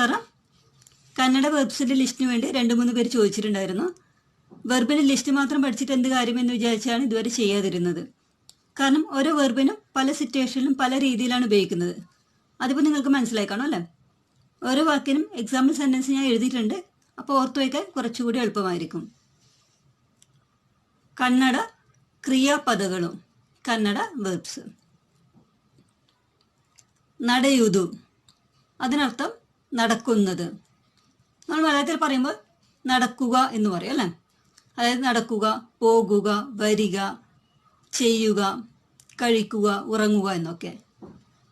നമസ്കാരം. കന്നഡ വെബ്സിന്റെ ലിസ്റ്റിന് വേണ്ടി രണ്ട് മൂന്ന് പേര് ചോദിച്ചിട്ടുണ്ടായിരുന്നു. വെർബിന്റെ ലിസ്റ്റ് മാത്രം പഠിച്ചിട്ട് എന്ത് കാര്യമെന്ന് വിചാരിച്ചാണ് ഇതുവരെ ചെയ്യാതിരുന്നത്. കാരണം ഓരോ വെർബിനും പല സിറ്റുവേഷനിലും പല രീതിയിലാണ് ഉപയോഗിക്കുന്നത്. അതിപ്പോൾ നിങ്ങൾക്ക് മനസ്സിലായി കാണും അല്ലേ? ഓരോ വാക്കിനും എക്സാമ്പിൾ സെന്റൻസ് ഞാൻ എഴുതിയിട്ടുണ്ട്. അപ്പോൾ ഓർത്തു വയ്ക്കാൻ കുറച്ചുകൂടി എളുപ്പമായിരിക്കും. കന്നഡ ക്രിയാപദങ്ങളും കന്നഡ വെർബ്സ് നടയുതു. അതിനർത്ഥം നടക്കുന്നത്. നമ്മൾ മലയാളത്തിൽ പറയുമ്പോൾ നടക്കുക എന്ന് പറയും അല്ലേ? അതായത് നടക്കുക പോകുക വരിക ചെയ്യുക കഴിക്കുക ഉറങ്ങുക എന്നൊക്കെ.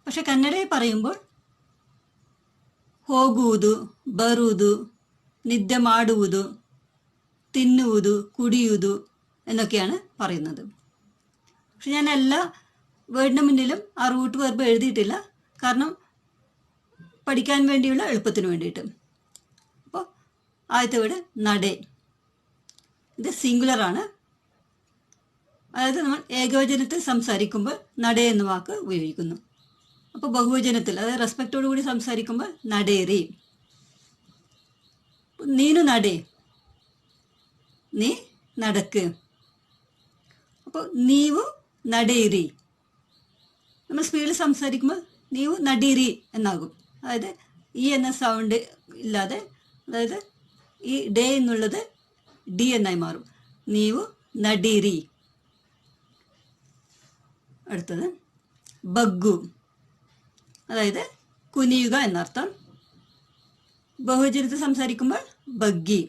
പക്ഷെ കന്നഡയിൽ പറയുമ്പോൾ ಹೋಗುವುದು ബറുതു നിദ്യ മാടുವುದು തിന്നുವುದು കുടിയുതു എന്നൊക്കെയാണ് പറയുന്നത്. പക്ഷെ ഞാൻ എല്ലാ വേർഡിന് മുന്നിലും ആ റൂട്ട് വെർബ് എഴുതിയിട്ടില്ല. കാരണം പഠിക്കാൻ വേണ്ടിയുള്ള എളുപ്പത്തിന് വേണ്ടിയിട്ട്. അപ്പോൾ ആദ്യത്തെ വീട് നടേ. ഇത് സിംഗുലർ ആണ്. അതായത് നമ്മൾ ഏകവചനത്തിൽ സംസാരിക്കുമ്പോൾ നടേ എന്ന വാക്ക് ഉപയോഗിക്കുന്നു. അപ്പോൾ ബഹുവചനത്തിൽ അതായത് റെസ്പെക്റ്റോടു കൂടി സംസാരിക്കുമ്പോൾ നടേറി. നീനു നടേ. നീ നടക്ക്. അപ്പോൾ നീവു നടേറി. നമ്മൾ സ്പീഡിൽ സംസാരിക്കുമ്പോൾ നീവു നടീറി എന്നാകും. അതായത് ഇ എന്ന സൗണ്ട് ഇല്ലാതെ അതായത് ഈ ഡേ എന്നുള്ളത് ഡി എന്നായി മാറും. നീവു നടീരി. അടുത്തത് ബഗ്ഗു. അതായത് കുനിയുക എന്നർത്ഥം. ബഹുജനത്തിൽ സംസാരിക്കുമ്പോൾ ബഗ്ഗി.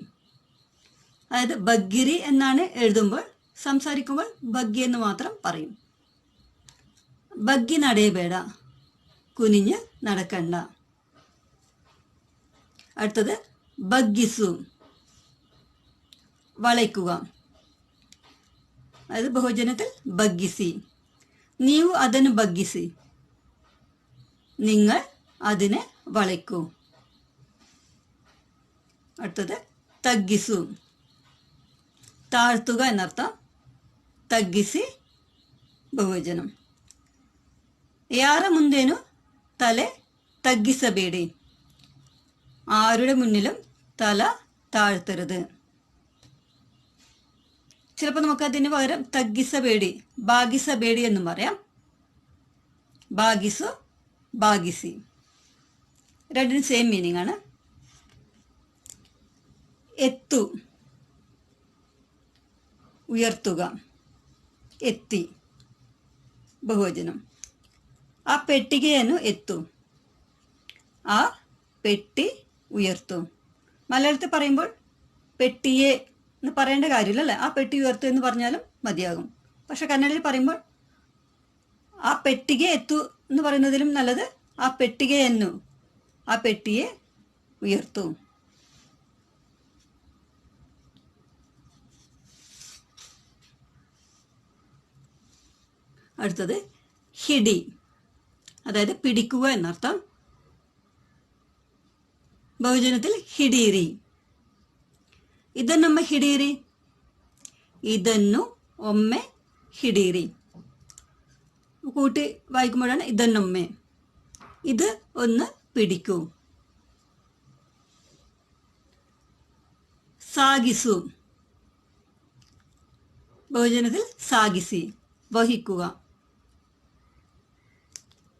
അതായത് ബഗ്ഗിരി എന്നാണ് എഴുതുമ്പോൾ സംസാരിക്കുമ്പോൾ ബഗ്ഗി എന്ന് മാത്രം പറയും. ബഗ്ഗി നടയബേട കുനിഞ്ഞ് നടക്കണ്ട. അടുത്തത് ബഗ്ഗിസു. വളയ്ക്കുക. അതായത് ബഹുജനത്തിൽ ബഗ്ഗിസി. നീവ് അതിന് ബഗ്ഗിസി. നിങ്ങൾ അതിനെ വളയ്ക്കൂ. അടുത്തത് തഗ്ഗിസു. താഴ്ത്തുക എന്നർത്ഥം ತಗ್ಗಿಸಿ ಬಹುಜನ ಯಾರ ಮುಂದೇನು ತಲೆ ತಗ್ಗಿಸಬೇಡಿ ആരുടെ മുന്നിലും തല താഴ്ത്തരുത്. ചിലപ്പോൾ നമുക്ക് അതിന് പകരം തഗ്ഗിസ പേടി ബാഗിസ പേടി എന്നും പറയാം. ബാഗിസു ബാഗിസി രണ്ടിനും സെയിം മീനിങ് ആണ്. എത്തു ഉയർത്തുക. എത്തി ബഹുവചനം. ആ പെട്ടികയെന്നു എത്തു. ആ പെട്ടി ഉയർത്തു. മലയാളത്തിൽ പറയുമ്പോൾ പെട്ടിയെ എന്ന് പറയേണ്ട കാര്യമില്ല അല്ലേ ആ പെട്ടി ഉയർത്തു എന്ന് പറഞ്ഞാലും മതിയാകും. പക്ഷെ കന്നഡയിൽ പറയുമ്പോൾ ആ പെട്ടിക എത്തു എന്ന് പറയുന്നതിലും നല്ലത് ആ പെട്ടിക എന്നു. ആ പെട്ടിയെ ഉയർത്തു. അടുത്തത് ഹിഡി. അതായത് പിടിക്കുക എന്നർത്ഥം. ബഹുജനത്തിൽ ഹിഡീരി ಇದನ್ನೊಮ್ಮೆ ಹಿಡೀರಿ ಇದನ್ನು ಒಮ್ಮೆ ಹಿಡೀರಿ കൂട്ടി വായിക്കുമ്പോഴാണ് ഇതന്നൊമ്മെ ഇത് ഒന്ന് പിടിക്കൂ സാഗിസു ബഹുജനത്തിൽ സാഗിസി വഹിക്കുക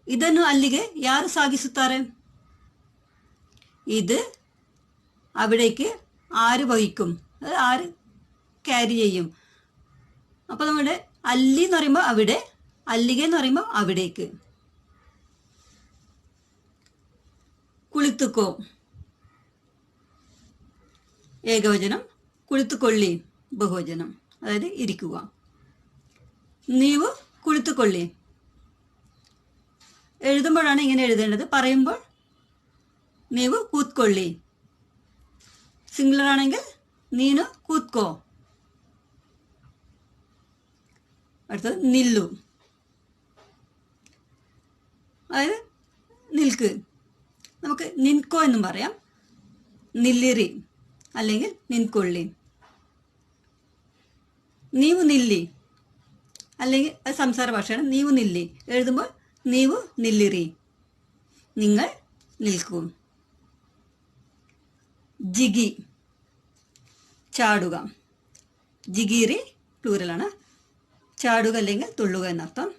ಇದನ್ನು ಅಲ್ಲಿಗೆ ಯಾರು ಸಾಗಿಸುತ್ತಾರೆ ഇത് അവിടേക്ക് ആര് വഹിക്കും? അത് ആര് ക്യാരി ചെയ്യും? അപ്പോൾ നമ്മുടെ അല്ലി എന്ന് പറയുമ്പോൾ അവിടെ അല്ലിക എന്ന് പറയുമ്പോൾ അവിടേക്ക്. കുളിത്തുക്കോ. ഏകവചനം കുളിത്തുക്കൊള്ളി ബഹുവചനം. അതായത് ഇരിക്കുക. നീവ് കുളിത്തുക്കൊള്ളി. എഴുതുമ്പോഴാണ് ഇങ്ങനെ എഴുതേണ്ടത്. പറയുമ്പോൾ നീവ് കൂത്കൊള്ളി സിംഗുലർ ആണെങ്കിൽ ನೀನು കൂത്കോ അടുത്തത് നില്ലു അതായത് നിൽക്ക്. നമുക്ക് നിൻകോ എന്നും പറയാം. നില്ലിറി അല്ലെങ്കിൽ നിൻകൊള്ളി. നീവു നില്ലി അല്ലെങ്കിൽ അത് സംസാര ഭാഷയാണ്. നീവു നില്ലി. എഴുതുമ്പോൾ നീവു നില്ലിറി. നിങ്ങൾ നിൽക്കൂ. ജിഗി. ചാടുക. ജിഗീറി പ്ലൂരലാണ്. ചാടുക അല്ലെങ്കിൽ തുള്ളുക എന്നർത്ഥം.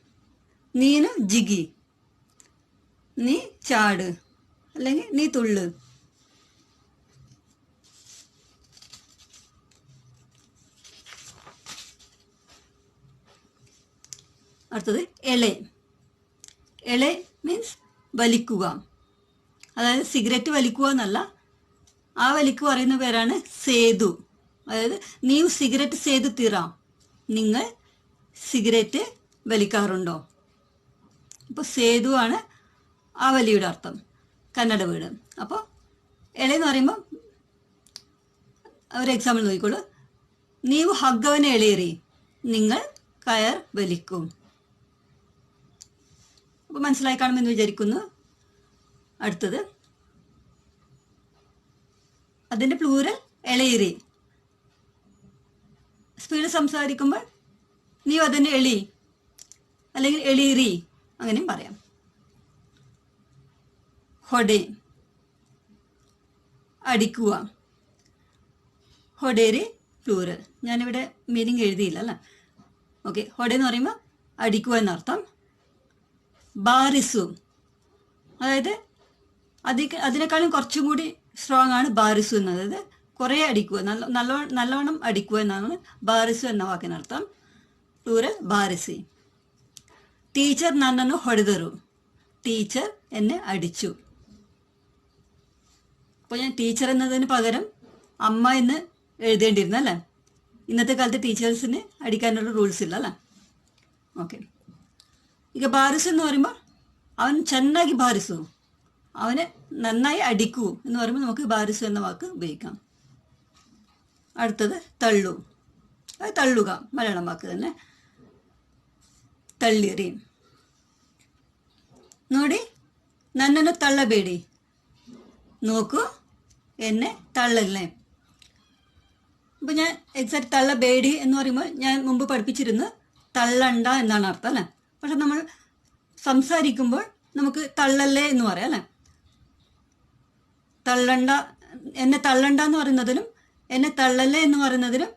നീന ജിഗി. നീ ചാട്. അല്ലെങ്കിൽ നീ തുള്ളു. അടുത്തത് എളെ. എളെ മീൻസ് വലിക്കുക. അതായത് സിഗരറ്റ് വലിക്കുക എന്നല്ല ആ വലിക്ക് പറയുന്ന പേരാണ് സേതു. അതായത് നീ സിഗരറ്റ് സേതു തീറാം. നിങ്ങൾ സിഗരറ്റ് വലിക്കാറുണ്ടോ? അപ്പോൾ സേതു ആണ് ആ വലിയുടെ അർത്ഥം. കന്നഡ വീട്. അപ്പോൾ എളയെന്ന് പറയുമ്പോൾ ഒരു എക്സാമ്പിൾ നോക്കിക്കോളൂ. നീവ് ഹഗ്ഗവനെ എളിയേറി. നിങ്ങൾ കയർ വലിക്കും. അപ്പോൾ മനസ്സിലായി കാണുമെന്ന് വിചാരിക്കുന്നു. അടുത്തത് അതിന്റെ പ്ലൂരൽ എളയിറി സ്പീഡ് സംസാരിക്കുമ്പോൾ നീ അതിന്റെ എളി അല്ലെങ്കിൽ എളിയിറി അങ്ങനെയും പറയാം. ഹൊഡെ അടിക്കുക. ഹൊഡേരി പ്ലൂരൽ ഞാനിവിടെ മീനിങ് എഴുതിയില്ല അല്ല ഓക്കെ ഹൊഡെ എന്ന് പറയുമ്പോൾ അടിക്കുക എന്നർത്ഥം. ബാറിസു. അതായത് അതിനേക്കാളും കുറച്ചും കൂടി സ്ട്രോങ് ആണ് ബാരിസു എന്ന് അതായത് കുറേ അടിക്കുക. നല്ല നല്ല നല്ലവണ്ണം അടിക്കുക എന്നാണ് ബാരിസു എന്ന വാക്കിനർത്ഥം ടൂര് ബാരിസി. ടീച്ചർ നന്നു ಹೊಡೆದರು ടീച്ചർ എന്നെ അടിച്ചു. അപ്പോൾ ഞാൻ ടീച്ചർ എന്നതിന് പകരം അമ്മ എന്ന് എഴുതേണ്ടിയിരുന്നു അല്ലേ? ഇന്നത്തെ കാലത്ത് ടീച്ചേഴ്സിന് അടിക്കാനുള്ള റൂൾസ് ഇല്ല അല്ലേ? ഓക്കെ ಈಗ ಬಾರಿಸು എന്ന് പറയുമ്പോൾ അവൻ ചെന്നാക്കി ബാരിസു. അവന് നന്നായി അടിക്കൂ എന്ന് പറയുമ്പോൾ നമുക്ക് ബാരിസു എന്ന വാക്ക് ഉപയോഗിക്കാം. അടുത്തത് തള്ളു. അത് തള്ളുക. മലയാളം വാക്ക് തന്നെ. ತಳ್ಳಿರಿ നോടി. ನನ್ನನ್ನು ತಳ್ಳಬೇಡಿ നോക്കൂ. എന്നെ തള്ളല്ലേ. അപ്പോൾ ഞാൻ എക്സാക്ട് തള്ളബേടി എന്ന് പറയുമ്പോൾ ഞാൻ മുമ്പ് പഠിപ്പിച്ചിരുന്നു തള്ളണ്ട എന്നാണ് അർത്ഥം അല്ലേ? പക്ഷെ നമ്മൾ സംസാരിക്കുമ്പോൾ നമുക്ക് തള്ളല്ലേ എന്ന് പറയാം അല്ലേ? തള്ളണ്ട എന്നെ തള്ളണ്ട എന്ന് പറയുന്നതിനും എന്നെ തള്ളല്ലേ എന്ന് പറയുന്നതിനും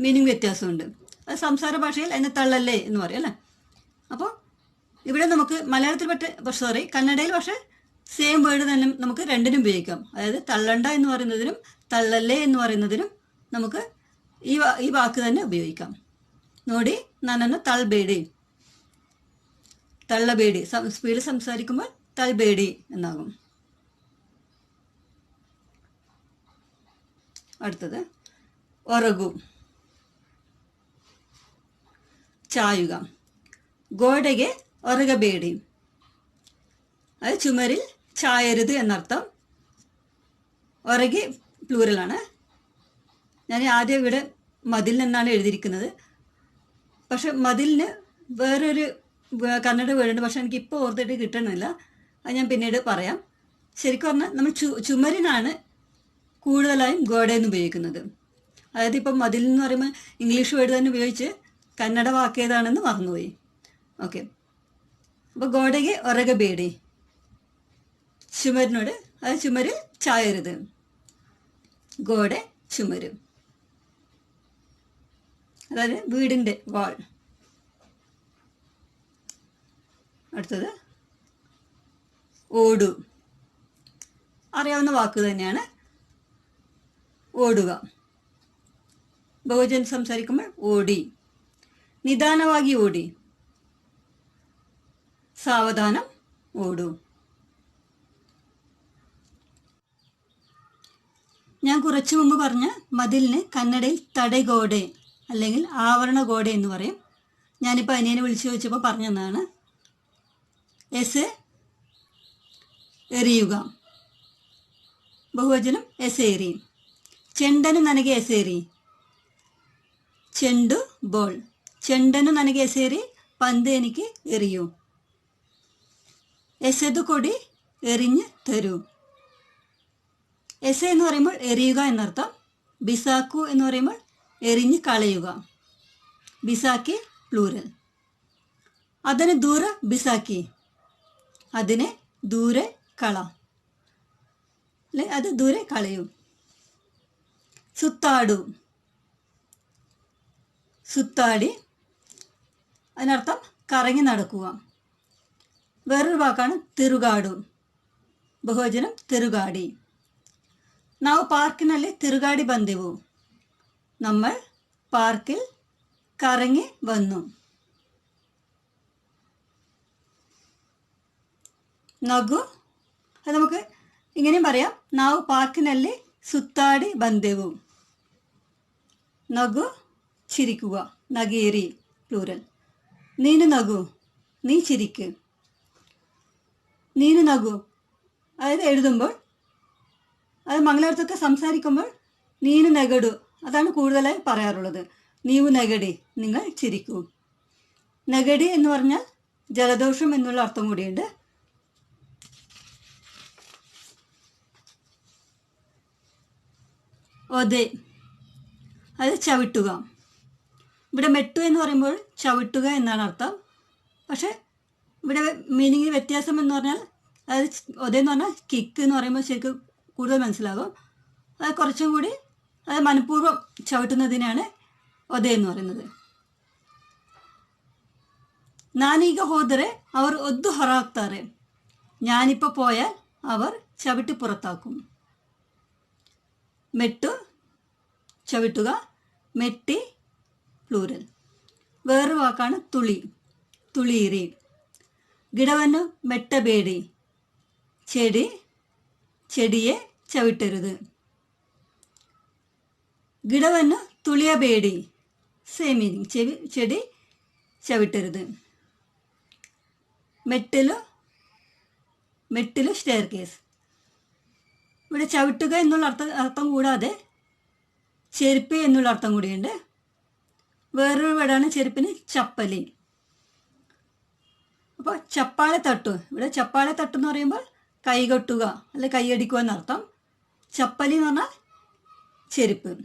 മീനിങ് വ്യത്യാസമുണ്ട്. അത് സംസാര ഭാഷയിൽ എന്നെ തള്ളല്ലേ എന്ന് പറയും അല്ലേ? അപ്പോൾ ഇവിടെ നമുക്ക് മലയാളത്തിൽ പറ്റ സോറി കന്നഡയിൽ പക്ഷേ സെയിം വേർഡ് തന്നെ നമുക്ക് രണ്ടിനും ഉപയോഗിക്കാം. അതായത് തള്ളണ്ട എന്ന് പറയുന്നതിനും തള്ളല്ലേ എന്ന് പറയുന്നതിനും നമുക്ക് ഈ ഈ വാക്ക് തന്നെ ഉപയോഗിക്കാം. നോടി നനന്ന് തൾബേടി. തള്ളബേടി സ്പീഡിൽ സംസാരിക്കുമ്പോൾ തൾബേടി എന്നാകും. അടുത്തത്. ഒറഗു ചായുക. ഗോഡയ്ക്ക് ഒറകബേടി അത് ചുമരിൽ ചായരുത് എന്നർത്ഥം. ഒറകി പ്ലൂറലാണ് ഞാൻ ആദ്യം ഇവിടെ മതിൽ നിന്നാണ് എഴുതിയിരിക്കുന്നത്. പക്ഷെ മതിലിന് വേറൊരു കന്നഡ വേർഡുണ്ട് പക്ഷെ എനിക്ക് ഇപ്പോൾ ഓർത്തിട്ട് കിട്ടണില്ല. അത് ഞാൻ പിന്നീട് പറയാം. ശരിക്കും പറഞ്ഞാൽ നമ്മൾ ചു ചുമരിനാണ് കൂടുതലായും എന്ന് ഉപയോഗിക്കുന്നത്. അതായത് ഇപ്പം മതിൽ എന്ന് പറയുമ്പോൾ ഇംഗ്ലീഷ് വേർഡ് തന്നെ ഉപയോഗിച്ച് കന്നഡ വാക്കേതാണെന്ന് മറന്നുപോയി. ഓക്കെ. അപ്പോൾ ഗോഡയ്ക്ക് ഒരക ബേടി ചുമരിനോട് അത് ചുമര് ചായരുത്. ഗോഡ ചുമര്. അതായത് വീടിന്റെ വാൾ. അടുത്തത് ഓടു. അറിയാവുന്ന വാക്ക് തന്നെയാണ് ഓടുക. ബഹുജൻ സംസാരിക്കുമ്പോൾ ഓടി. നിദാനವಾಗಿ ഓടി. സാവധാനം ഓടൂ. ഞാൻ കുറച്ചു മുമ്പ് പറഞ്ഞ മതിലിന് കന്നഡയിൽ തടഗോടെ അല്ലെങ്കിൽ ആവരണഗോടെ എന്ന് പറയും. ഞാനിപ്പോൾ അനിയനെ വിളിച്ചു ചോദിച്ചപ്പോൾ പറഞ്ഞതാണ്. എസ് എറിയുക. ബഹുവചനം എസ് എറി ചെണ്ടന് ನನಗೆ ಎಸೇರಿ ചെണ്ടു ബോൾ ചെണ്ടന് ನನಗೆ എസേരി പന്ത് എനിക്ക് എറിയൂ എസെതു കൊടി എറിഞ്ഞ് തരൂ എസ എന്ന് പറയുമ്പോൾ എറിയുക എന്നർത്ഥം ബിസാക്കു എന്ന് പറയുമ്പോൾ എറിഞ്ഞ് കളയുക ബിസാക്കി പ്ലൂരൽ അതിന് ദൂരെ ബിസാക്കി അതിനെ ദൂരെ കള അല്ലെ അത് ദൂരെ കളയൂ സുത്താടു. സുത്താടി. അതിനർത്ഥം കറങ്ങി നടക്കുക. വേറൊരു വാക്കാണ് തിരുകാടു. ബഹുവചനം തിരുകാടി. നാവ് പാർക്കിനല്ലേ തിരുകാടി ബന്ധിവു നമ്മൾ പാർക്കിൽ കറങ്ങി വന്നു. നഗു. അത് നമുക്ക് ഇങ്ങനെയും പറയാം. നാവ് പാർക്കിനല്ലേ സുത്താടി ബന്ധിവും നഗു ചിരിക്കുക. നഗേരി പ്ലൂരൽ നീനു നഗു നീ ചിരിക്ക്. നീനു നഗു അതായത് എഴുതുമ്പോൾ അത് മംഗളാർത്ഥത്തെ സംസാരിക്കുമ്പോൾ നീനു നെഗടു അതാണ് കൂടുതലായി പറയാറുള്ളത്. നീവു നഗടി നിങ്ങൾ ചിരിക്കൂ. നഗടി എന്ന് പറഞ്ഞാൽ ജലദോഷം എന്നുള്ള അർത്ഥം കൂടിയുണ്ട്. ഒതേ അത് ചവിട്ടുക. ഇവിടെ മെട്ടു എന്ന് പറയുമ്പോൾ ചവിട്ടുക എന്നാണ് അർത്ഥം. പക്ഷേ ഇവിടെ മീനിങ് വ്യത്യാസം എന്ന് പറഞ്ഞാൽ അത് ഒതേന്ന് പറഞ്ഞാൽ കിക്ക് എന്ന് പറയുമ്പോൾ ശരിക്കും കൂടുതൽ മനസ്സിലാകും. അത് കുറച്ചും കൂടി അത് മനഃപൂർവം ചവിട്ടുന്നതിനാണ് ഒതേ എന്ന് പറയുന്നത്. നാനീക ഹോദറെ അവർ ഒത്തു ഹൊറാക്താറെ ഞാനിപ്പോൾ പോയാൽ അവർ ചവിട്ടി പുറത്താക്കും. മെട്ടു ചവിട്ടുക മെട്ടി പ്ലൂരൽ. വേറൊരു വാക്കാണ് തുളി തുളീരി. ഗിടവന് മെട്ടബേടി ചെടി ചെടിയെ ചവിട്ടരുത്. ഗിടവന് തുളിയബേടി സെയിം മീനിങ് ചെവി ചെടി ചവിട്ടരുത്. മെട്ടിലു മെട്ടിലു സ്റ്റെയർ കേസ് ഇവിടെ ചവിട്ടുക എന്നുള്ള അർത്ഥം അർത്ഥം കൂടാതെ ചെരുപ്പ് എന്നുള്ള അർത്ഥം കൂടിയുണ്ട്. വേറൊരു വേടാണ് ചെരുപ്പിന് ചപ്പലി. അപ്പോൾ ചപ്പാളെ തട്ടു. ഇവിടെ ചപ്പാളെ തട്ടു എന്ന് പറയുമ്പോൾ കൈകൊട്ടുക അല്ലെ കൈയടിക്കുക എന്നർത്ഥം. ചപ്പലി എന്ന് പറഞ്ഞാൽ ചെരുപ്പ്.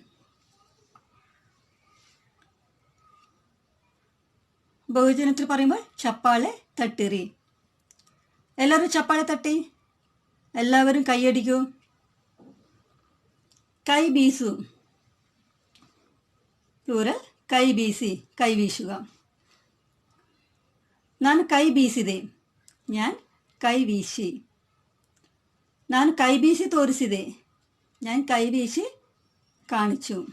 ബഹുജനത്തിൽ പറയുമ്പോൾ ചപ്പാളെ തട്ടിറി. എല്ലാവരും ചപ്പാളെ തട്ടി. എല്ലാവരും കൈയടിക്കൂ കൈ ബീസു ಇವರು കൈ ಬೀಸಿ കൈ വീശുക. ನಾನು കൈ ಬೀಸಿದೆ ഞാൻ കൈ വീശി. ನಾನು കൈ ಬೀಸಿ ತೋರಿಸಿದೆ ഞാൻ കൈ വീശി കാണിച്ചു.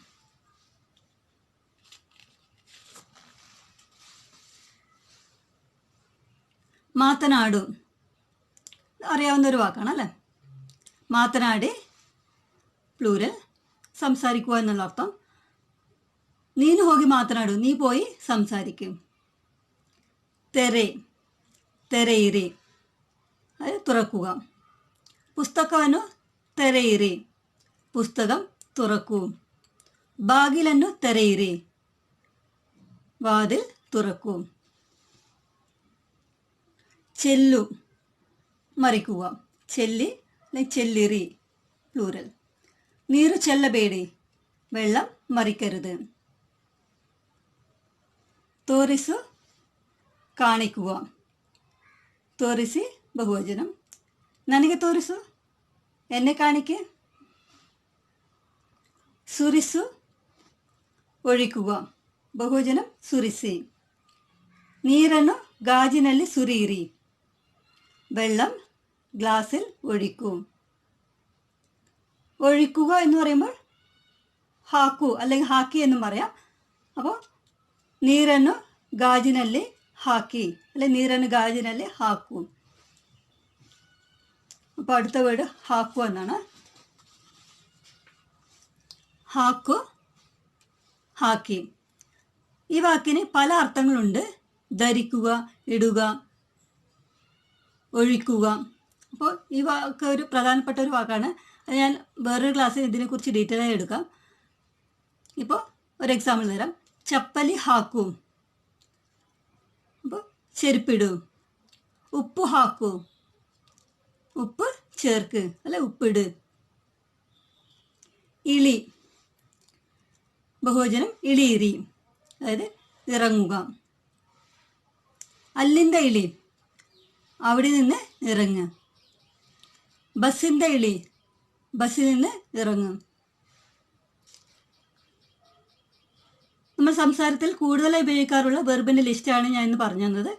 മാത്തനാടു. അറിയാവുന്ന ഒരു വാക്കാണ് അല്ലേ? മാത്തനാട് പ്ലൂരൽ സംസാരിക്കുക എന്നുള്ള അർത്ഥം. നീന് ಹೋಗಿ മാത്രാടു നീ പോയി സംസാരിക്കും. തെരേ ತೆರೆಯಿರಿ അത് തുറക്കുക. പുസ്തകವನ್ನು ತೆರೆಯಿರಿ പുസ്തകം തുറക്കൂ. ബാഗിലെന്നു ತೆರೆಯಿರಿ വാതിൽ തുറക്കൂ. ചെല്ലു. മറിക്കുക. ചെല്ലി ചെല്ലിറി. പ്ലൂരൽ നീരു ചെല്ലബേടി. വെള്ളം മറിക്കരുത്. തോരിസ് കാണിക്കുക. ತೋರಿಸಿ ಬಹುವಚನ ನನಗೆ ತೋರಿಸು ಎಣ್ಣೆ ಕಾಣಿಕೆ ಸುರಿಸು ಒಳಿಕುವ ಬಹುವಚನ ಸುರಿಸಿ ನೀರನ್ನು ಗಾಜಿನಲ್ಲಿ ಸುರಿಯಿರಿ വെള്ളം ഗ്ലാസ്സിൽ ഒഴിക്കൂ. ഒഴിക്കുക എന്ന് പറയുമ്പോൾ ഹാക്കു അല്ലെങ്കിൽ ഹാക്കി എന്നും പറയാം. അപ്പോൾ ನೀರನ್ನು ಗಾಜಿನಲ್ಲಿ ಹಾಕಿ ಅಲ್ಲ ನೀರನ್ನು ಗಾಜಿನಲ್ಲಿ ಹಾಕು അപ്പോൾ അടുത്ത വേർഡ് ಹಾಕು എന്നാണ്. ഹാക്കു ഹാക്കി. ഈ വാക്കിന് പല അർത്ഥങ്ങളുണ്ട്. ധരിക്കുക ഇടുക ഒഴിക്കുക. അപ്പോൾ ഈ വാക്ക് ഒരു പ്രധാനപ്പെട്ട ഒരു വാക്കാണ്. അത് ഞാൻ വേറൊരു ക്ലാസ്സിൽ ഇതിനെക്കുറിച്ച് ഡീറ്റെയിൽ ആയി എടുക്കാം. ഇപ്പോൾ ഒരു എക്സാമ്പിൾ തരാം. ചപ്പലി ಹಾಕು അപ്പോൾ ചെരുപ്പിടൂ ഉപ്പ് ಹಾಕು ഉപ്പ് ചേർക്ക് അല്ലെ ഉപ്പിട് ഇളി ബഹുവചനം ഇളിയിരി അതായത് ഇറങ്ങുക അല്ലിൻ്റെ ഇളി അവിടെ നിന്ന് ഇറങ്ങുക ബസ്സിൻ്റെ ഇളി ബസ്സിൽ നിന്ന് ഇറങ്ങും നമ്മൾ സംസാരത്തിൽ കൂടുതലായി ഉപയോഗിക്കാറുള്ള വെർബിന്റെ ലിസ്റ്റാണ് ഞാൻ ഇന്ന് പറഞ്ഞു തന്നത്.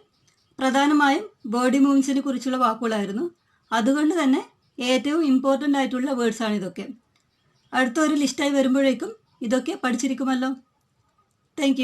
പ്രധാനമായും ബോഡി മൂവ്സിനെ കുറിച്ചുള്ള വാക്കുകളായിരുന്നു. അതുകൊണ്ട് തന്നെ ഏറ്റവും ഇമ്പോർട്ടന്റ് ആയിട്ടുള്ള വേർഡ്സാണ് ഇതൊക്കെ. അടുത്ത ഒരു ലിസ്റ്റായി വരുമ്പോഴേക്കും ഇതൊക്കെ പഠിച്ചിരിക്കുമല്ലോ. താങ്ക്